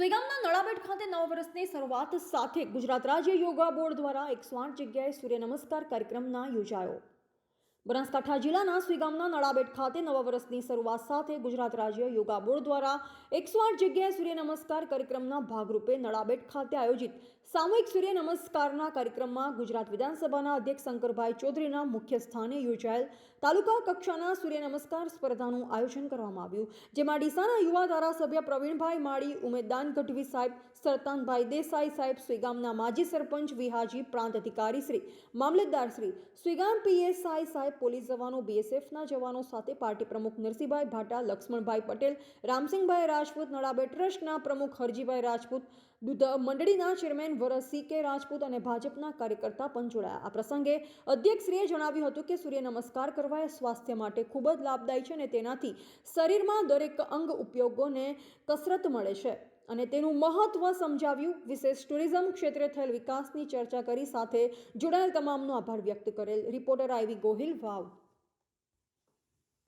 સુઈગામના નળાબેટ ખાતે નવ વર્ષની શરૂઆત સાથે ગુજરાત રાજ્ય યોગા બોર્ડ દ્વારા એકસો આઠ જગ્યાએ સૂર્ય નમસ્કાર કાર્યક્રમના યોજાયો. બનાસકાંઠા જિલ્લાના સુઈગામના નળાબેટ ખાતે નવા વર્ષની શરૂઆત સાથે ગુજરાત રાજ્ય યોગા બોર્ડ દ્વારા એકસો આઠ જગ્યાએ સૂર્ય નમસ્કાર કાર્યક્રમના ભાગરૂપે નળાબેટ ખાતે આયોજિત સામૂહિક સૂર્ય નમસ્કારના કાર્યક્રમમાં ગુજરાત વિધાનસભાના અધ્યક્ષ શંકરભાઈ ચૌધરીના મુખ્ય સ્થાને યોજાયેલ તાલુકા કક્ષાના સૂર્ય નમસ્કાર સ્પર્ધાનું આયોજન કરવામાં આવ્યું, જેમાં ડીસાના યુવા ધારાસભ્ય પ્રવીણભાઈ માળી ઉમેદદાન ગઢવી સાહેબ, સરતાનભાઈ દેસાઈ સાહેબ સુઈગામના માજી સરપંચ વિહાજી પ્રાંત અધિકારી શ્રી, મામલતદાર શ્રી સુઈગામ પીએસઆઈ સાહેબ પોલીસ જવાનો બીએસએફના જવાનો સાથે પાર્ટી પ્રમુખ નરસિંહભાઈ ભાટા, લક્ષ્મણભાઈ પટેલ, રામસિંહભાઈ રાજપૂત નડાબે ટ્રસ્ટના પ્રમુખ હરજીભાઈ રાજપૂત, દૂધ મંડળીના ચેરમેન વરસી કે રાજપૂત અને ભાજપના કાર્યકર્તા પણ જોડાયા. આ પ્રસંગે અધ્યક્ષશ્રીએ જણાવ્યું હતું કે સૂર્ય નમસ્કાર કરવા એ સ્વાસ્થ્ય માટે ખૂબ જ લાભદાયી છે અને તેનાથી શરીરમાં દરેક અંગ ઉપયોગોને કસરત મળે છે. અને તેનું મહત્વ સમજાવ્યું. વિશેષ ટુરિઝમ ક્ષેત્રે થયેલ વિકાસની ચર્ચા કરી સાથે જોડાયેલ તમામનો આભાર વ્યક્ત કરેલ. Reporter I V Gohil, Vav.